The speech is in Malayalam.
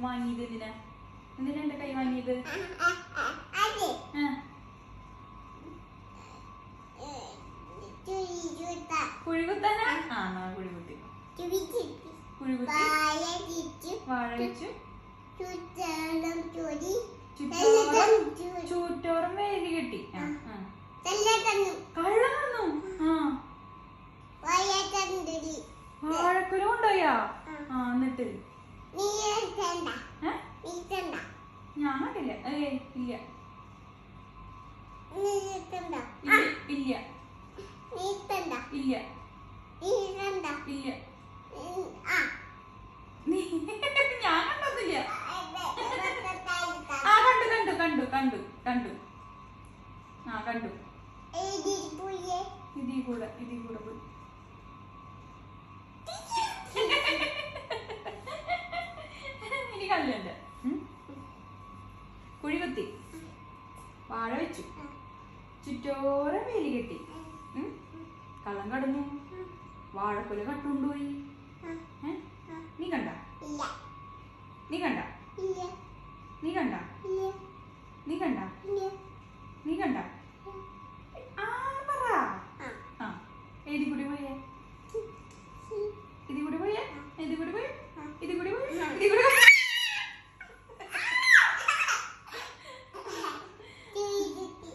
വാങ്ങിയത് എന്തിനാ എന്തിനാ എന്റെ കൈ വാങ്ങിയത്? കുഴികുത്താനാ ആ, ചുരി ചുട്ട കുഴി കുത്താനാ ആ എന്നാ കുഴി കുത്തി ചുരി ചുറ്റി കുഴി കുത്തി വായ ചുറ്റി വാഴ വെച്ചു ചുറ്റോറം വേലി കിട്ടി ആ, വാഴക്കുരു കൊണ്ടുപോയാ? ആ എന്നിട്ട്? തണ്ട ഏ? ഇല്ല. ഇല്ല ഇല്ല. ഇല്ല. ഞാൻ കണ്ടൊന്നുമില്ല. ആ കണ്ടു കണ്ടു കണ്ടു കണ്ടു കണ്ടു. ആ കണ്ടു. ഇതീ കൂടെ ഇതി കൂടെ പോയി. കാലിലുണ്ട് കുഴികുത്തി. വാഴ വെച്ചു. ചുറ്റോരം വേലി കെട്ടി. കള്ളം കടന്നു. വാഴക്കുല കട്ടുകൊണ്ടുപോയി നീ കണ്ട? നീ കണ്ട? നീ കണ്ട? നീ കണ്ട? നീ കണ്ട? ആ പറ. ആ. എഴുതി